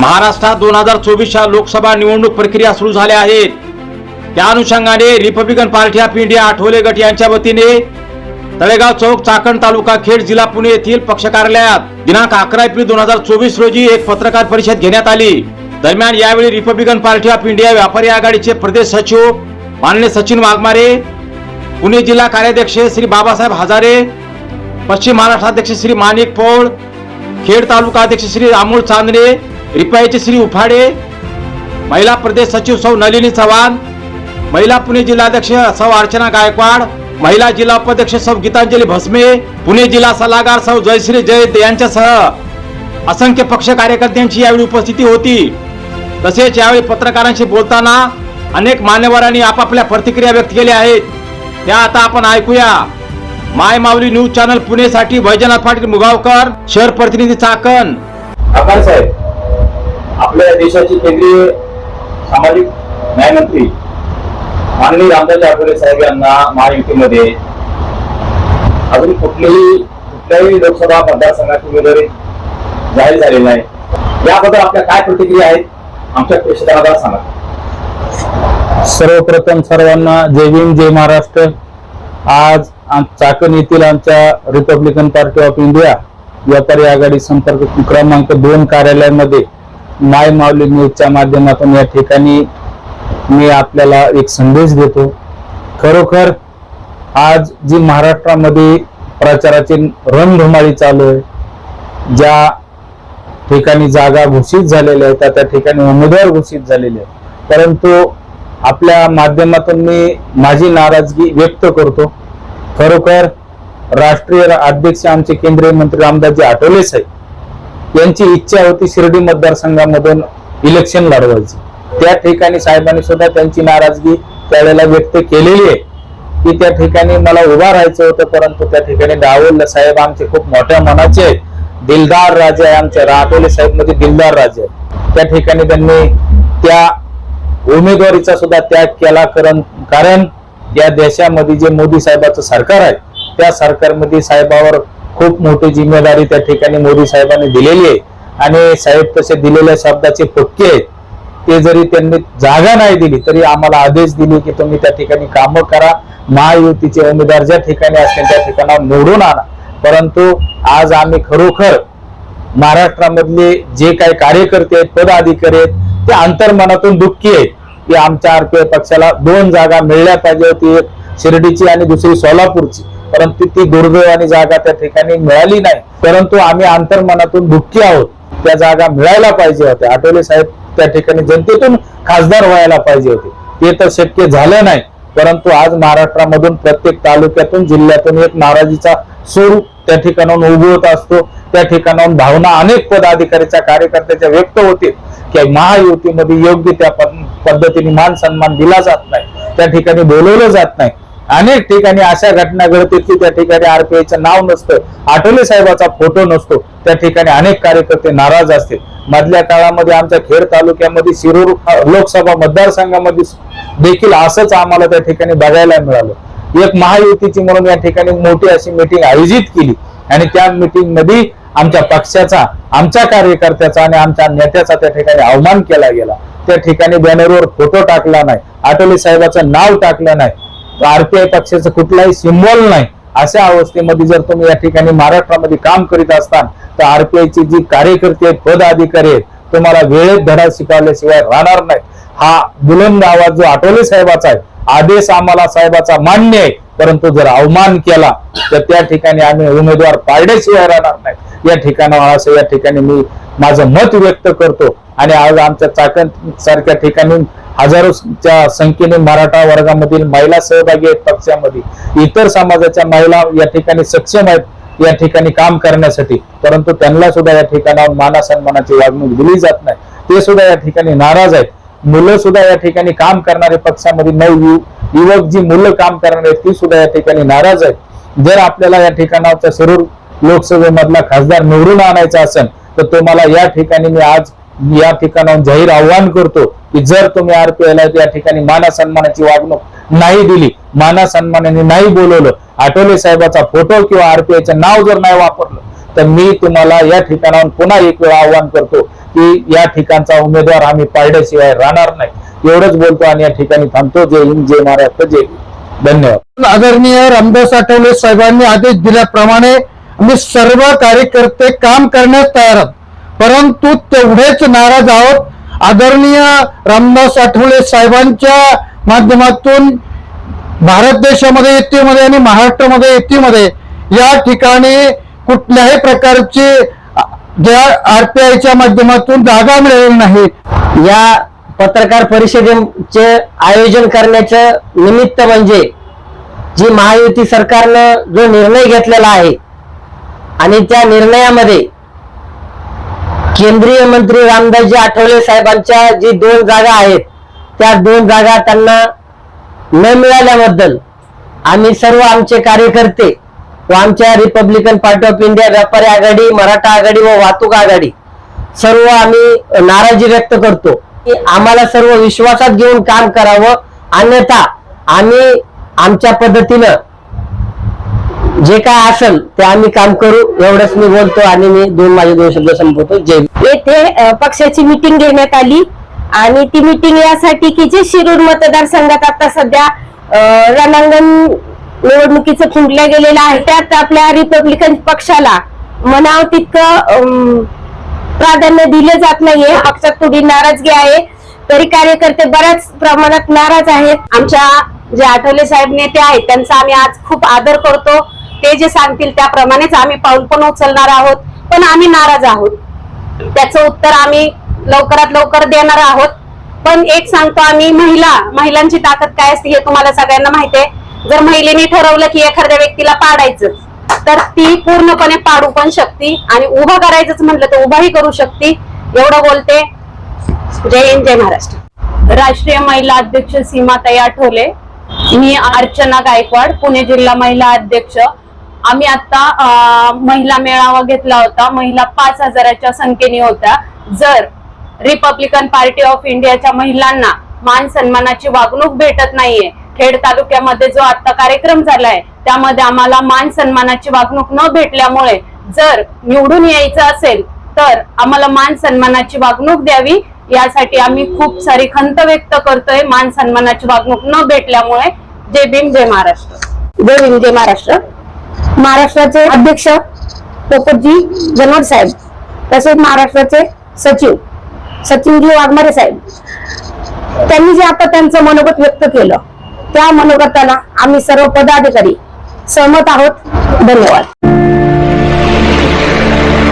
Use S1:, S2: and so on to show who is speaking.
S1: महाराष्ट्रात दोन हजार चोवीसच्या लोकसभा निवडणूक प्रक्रिया सुरू झाल्या आहेत. त्या अनुषंगाने Republican Party of India Athawale गट यांच्या वतीने तळेगाव चौक चाकण तालुका खेड जिल्हा पुणे येथील पक्ष कार्यालयात दिनांक अकरा एप्रिल दोन हजार चोवीस रोजी एक पत्रकार परिषद घेण्यात आली. दरम्यान यावेळी रिपब्लिकन पार्टी ऑफ इंडिया व्यापारी आघाडीचे प्रदेश सचिव माननीय सचिन वाघमारे पुणे जिल्हा कार्याध्यक्ष श्री बाबासाहेब हजारे पश्चिम महाराष्ट्राध्यक्ष श्री माणिक पौळ खेड तालुका अध्यक्ष श्री अमोल चांदणे रिपाईचे श्री उफाडे महिला प्रदेश सचिव सौ नलिनी चव्हाण महिला पुणे जिल्हाध्यक्ष सौ अर्चना गायकवाड महिला जिल्हा उपाध्यक्ष सौ गीतांजली भस्मे पुणे जिल्हा सल्लागार सौ जयश्री जयत यांच्यासह असंख्य पक्ष कार्यकर्त्यांची यावेळी उपस्थिती होती. तसेच यावेळी पत्रकारांशी बोलताना अनेक मान्यवरांनी आपापल्या प्रतिक्रिया व्यक्त केल्या आहेत. त्या आता आपण ऐकूया. माय माऊली न्यूज चॅनल पुणेसाठी वैजनाथ पाटील मुगावकर शहर प्रतिनिधी चाकण.
S2: आकार साहेब. आपल्या देशाचे केंद्रीय सामाजिक न्यायमंत्री माननीय रामदास आठवले साहेब यांना महायुतीमध्ये अजून कुठलीही कुठल्याही लोकसभा मतदारसंघाची उमेदवारी जाहीर झालेली नाही. याबद्दल आपल्या काय प्रतिक्रिया आहेत? आमच्या प्रेक्षकांना सांगा.
S3: सर्वप्रथम सर्वांना जय भीम जय महाराष्ट्र. आज चाकण येथील आमच्या रिपब्लिकन पार्टी ऑफ इंडिया व्यापारी आघाडी संपर्क क्रमांक दोन कार्यालयामध्ये माय माऊली न्यूजच्या माध्यमातून या ठिकाणी मी आपल्याला एक संदेश देतो. खरोखर आज जी महाराष्ट्रामध्ये प्रचाराची रणधुमाळी चालू आहे ज्या ठिकाणी जागा घोषित झालेल्या आहेत त्या- त्या ठिकाणी उमेदवार घोषित झालेले आहेत. परंतु आपल्या माध्यमातून मी माझी नाराजगी व्यक्त करतो. खरोखर राष्ट्रीय अध्यक्ष आमचे केंद्रीय मंत्री रामदासजी आठवले साहेब यांची इच्छा होती शिर्डी मतदारसंघामधून इलेक्शन लढवायची. त्या ठिकाणी साहेबांनी सुद्धा त्यांची नाराजगी त्यावेळेला व्यक्त केलेली आहे. की त्या ठिकाणी मला उभा राहायचं होतं परंतु त्या ठिकाणी डावललं साहेब आमचे खूप मोठ्या मनाचे आहेत. दिलदार राजे आहे आमचे राठोले साहेबमध्ये दिलदार राजे त्या ठिकाणी त्यांनी त्या उमेदवारीचा सुद्धा त्याग केला कारण कारण या देशामध्ये जे मोदी साहेबाचं सरकार आहे त्या सरकारमध्ये साहेबावर खूप मोठी जिम्मेदारी त्या ठिकाणी मोदी साहेबांनी दिलेली आहे. आणि साहेब तसे दिलेल्या शब्दाचे पक्के आहेत. ते जरी त्यांनी जागा नाही दिली तरी आम्हाला आदेश दिले की तुम्ही त्या ठिकाणी कामं करा. महायुतीचे उमेदवार ज्या ठिकाणी असतील त्या ठिकाणावर निवडून आणा. परंतु आज आम्ही खरोखर महाराष्ट्रामधले जे काही कार्यकर्ते आहेत पदाधिकारी आहेत ते अंतर्मनातून दुःखी आहेत. की आमच्या आरपीआय पक्षाला दोन जागा मिळल्या पाहिजे होती एक शिर्डीची आणि दुसरी सोलापूरची. परंतु ती दुर्दैवानी जागा त्या ठिकाणी मिळाली नाही. परंतु आम्ही आंतरमनातून दुःखी आहोत. त्या जागा मिळायला पाहिजे होत्या. आठवले साहेब त्या ठिकाणी जनतेतून खासदार व्हायला पाहिजे होते. ते तर शक्य झालं नाही. परंतु आज महाराष्ट्रामधून प्रत्येक तालुक्यातून जिल्ह्यातून एक नाराजीचा सूर त्या ठिकाणाहून उभवत असतो. त्या ठिकाणाहून भावना अनेक पदाधिकारीच्या कार्यकर्त्याच्या व्यक्त होतील की महायुतीमध्ये योग्य त्या पद- पद्धतीने मान सन्मान दिला जात नाही. त्या ठिकाणी बोलवलं जात नाही. अनेक ठिकाणी अशा घटना घडतील की त्या ठिकाणी आरपीआयचं नाव नसतं. आठवले साहेबाचा फोटो नसतो. त्या ठिकाणी अनेक कार्यकर्ते नाराज असतील. मधल्या काळामध्ये आमच्या खेड तालुक्यामध्ये शिरूर लोकसभा मतदारसंघामध्ये देखील असंच आम्हाला त्या ठिकाणी बघायला मिळालं. एक महायुतीची म्हणून या ठिकाणी मोठी अशी मिटिंग आयोजित केली. आणि त्या मिटिंगमध्ये आमच्या पक्षाचा आमच्या कार्यकर्त्याचा आणि आमच्या नेत्याचा त्या ठिकाणी अवमान केला गेला. त्या ठिकाणी बॅनरवर फोटो टाकला नाही. आठवले साहेबाचं नाव टाकलं नाही. आरपीआय पक्षाचं कुठलाही सिम्बॉल नाही अशा अवस्थेमध्ये जर तुम्ही या ठिकाणी महाराष्ट्रामध्ये काम करीत असताल तर आरपीआयचे जी कार्यकर्ते आहेत पदाधिकारी आहेत तुम्हाला वेळेत धडा शिकवल्याशिवाय राहणार नाही हा बुलंद आवाज जो आठवले साहेबाचा आहे आदेश आम्हाला साहेबाचा मान्य आहे परंतु जर अवमान केला तर त्या ठिकाणी आम्ही उमेदवार पारड्याशिवाय राहणार नाही या ठिकाणावर असं या ठिकाणी मी माझं मत व्यक्त करतो. आणि आज आमच्या चाकण सारख्या ठिकाणी हजारोच्या संख्येने मराठा वर्गामधील महिला सहभागी आहेत पक्षामध्ये. इतर समाजाच्या महिला या ठिकाणी सक्षम आहेत या ठिकाणी काम करण्यासाठी. परंतु त्यांना सुद्धा या ठिकाणावर मानासन्मानाची वागणूक दिली जात नाही. ते सुद्धा या ठिकाणी नाराज आहेत. मुलं सुद्धा या ठिकाणी काम करणारे पक्षामध्ये नऊ यु- युवक जी मुलं काम करणारे आहेत ती सुद्धा या ठिकाणी नाराज आहेत. जर आपल्याला या ठिकाणाचा सरूर लोकसभेमधला खासदार निवडून आणायचा असेल तर तुम्हाला या ठिकाणी मी आज या ठिकाणाहून जाहीर आव्हान करतो की जर तुम्ही आरपीआयला या ठिकाणी माना सन्मानाची वागणूक नाही दिली माना सन्मानाने नाही बोलवलं आठवले साहेबाचा फोटो किंवा आरपीआयचं नाव जर नाही वापरलं तर मी तुम्हाला या ठिकाणाहून पुन्हा एक वेळा आव्हान करतो की या ठिकाणचा उमेदवार आम्ही पाडल्याशिवाय राहणार नाही. एवढंच बोलतो आणि या ठिकाणी थांबतो. जय हिंद जय महाराष्ट्र जय धन्यवाद.
S4: आदरणीय रामदास आठवले साहेबांनी आदेश दिल्याप्रमाणे आम्ही सर्व कार्यकर्ते काम करण्यास तयार आहोत. परंतु तेवढेच नाराज आहोत. आदरणीय रामदास आठवले साहेबांच्या माध्यमातून भारत देशामध्ये युतीमध्ये आणि महाराष्ट्रामध्ये युतीमध्ये या ठिकाणी कुठल्याही प्रकारची आर ज्या आरपीआयच्या माध्यमातून जागा मिळालेली नाही.
S5: या पत्रकार परिषदेचे आयोजन करण्याचं निमित्त म्हणजे जी महायुती सरकारनं जो निर्णय घेतलेला आहे आणि त्या निर्णयामध्ये केंद्रीय मंत्री रामदासजी आठवले साहेबांच्या जी दोन जागा आहेत त्या दोन जागा त्यांना न मिळाल्याबद्दल आम्ही सर्व आमचे कार्यकर्ते व आमच्या रिपब्लिकन पार्टी ऑफ इंडिया व्यापारी आघाडी मराठा आघाडी व वाहतूक आघाडी सर्व आम्ही नाराजी व्यक्त करतो. की आम्हाला सर्व विश्वासात घेऊन काम करावं अन्यथा आम्ही आमच्या पद्धतीनं जे काय असेल ते आम्ही काम करू एवढंच मी बोलतो आणि मी दोन माझे दोन शब्द संपवतो. जय
S6: येथे पक्षाची मिटिंग घेण्यात आली आणि ती मिटिंग यासाठी की जे शिरूर मतदारसंघात आता सध्या रणांगण निवडणुकीचं फुंकल्या गेलेलं आहे त्यात आपल्या रिपब्लिकन पक्षाला म्हणावं तितकं प्राधान्य दिले जात नाहीये. पक्षात थोडी नाराजगी आहे. तरी कार्यकर्ते बऱ्याच प्रमाणात नाराज आहेत. आमच्या जे आठवले साहेब नेते आहेत त्यांचा आम्ही आज खूप आदर करतो. ते जे सांगतील त्याप्रमाणेच आम्ही पाऊल पण उचलणार आहोत पण आम्ही नाराज आहोत. त्याचं उत्तर आम्ही लवकरात लवकर देणार आहोत. पण एक सांगतो आम्ही महिला महिलांची ताकद काय असते हे तुम्हाला सगळ्यांना माहिती आहे. जर महिलेने ठरवलं की एखाद्या व्यक्तीला पाडायचं तर ती पूर्णपणे पाडू पण शकते आणि उभं करायचंच म्हटलं तर उभाही करू शकते. एवढं बोलते. जय हिंद जय महाराष्ट्र. राष्ट्रीय महिला अध्यक्ष सीमाताई आठवले. मी अर्चना गायकवाड पुणे जिल्हा महिला अध्यक्ष. आम्ही आता महिला मेळावा घेतला होता. महिला पाच हजाराच्या संख्येने होत्या. जर रिपब्लिकन पार्टी ऑफ इंडियाच्या महिलांना मान सन्मानाची वागणूक भेटत नाहीये खेड तालुक्यामध्ये जो आता कार्यक्रम झालाय त्यामध्ये आम्हाला मान सन्मानाची वागणूक न भेटल्यामुळे जर निवडून यायचं असेल तर आम्हाला मान सन्मानाची वागणूक द्यावी. यासाठी आम्ही खूप सारी खंत व्यक्त करतोय. मान सन्मानाची वागणूक न भेटल्यामुळे. जय भीम जय महाराष्ट्र. जय भीम जय महाराष्ट्र. महाराष्ट्राचे अध्यक्ष पोपटजी जनवड साहेब तसेच महाराष्ट्राचे सचिव सचिनजी वाघमारे साहेब. त्यांनी जे आता त्यांचं मनोगत व्यक्त केलं त्या मनोगताला आम्ही सर्व पदाधिकारी सहमत आहोत. धन्यवाद.